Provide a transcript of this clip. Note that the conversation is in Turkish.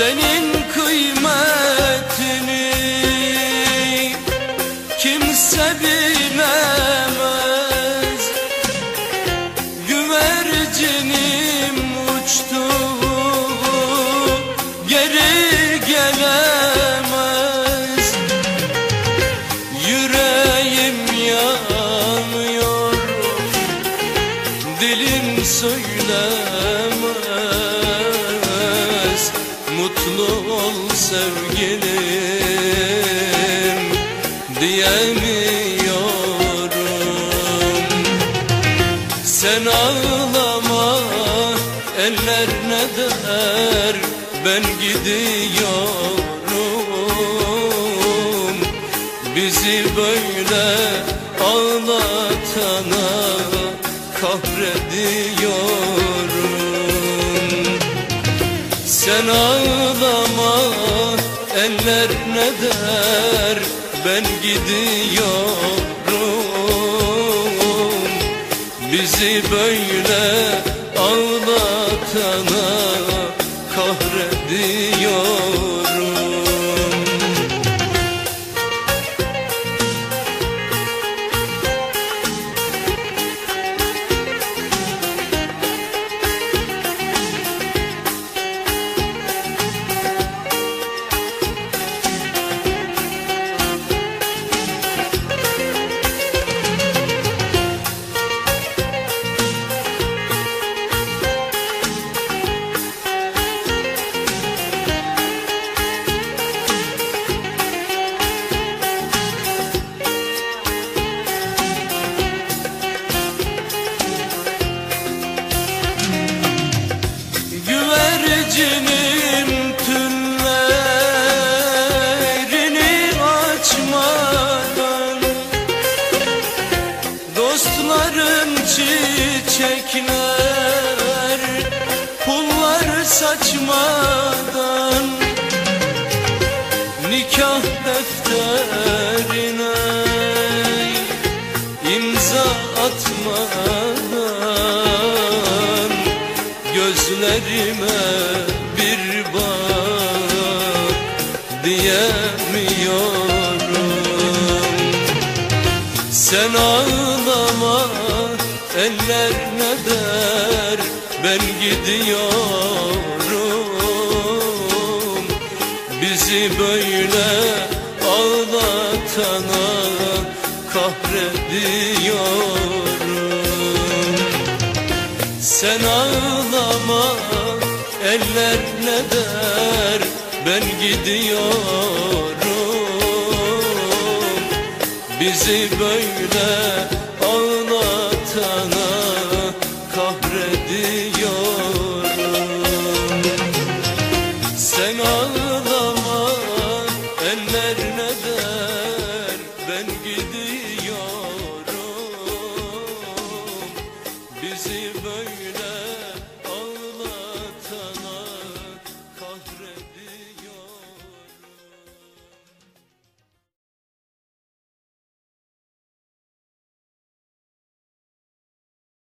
Senin sevgilim diyemiyorum. Sen ağlama eller ne der? Ben gidiyorum. Bizi böyle ağlatana kahrediyorum. Sen ağlama eller ne der ben gidiyorum. Bizi böyle ağlatana Dostların çiçekler pullar saçmadan Nikah defterine imza atmadan Gözlerime ben gidiyorum. Bizi böyle ağlatana kahrediyorum. Sen ağlama eller ne der? Ben gidiyorum. Bizi böyle ağlatana as if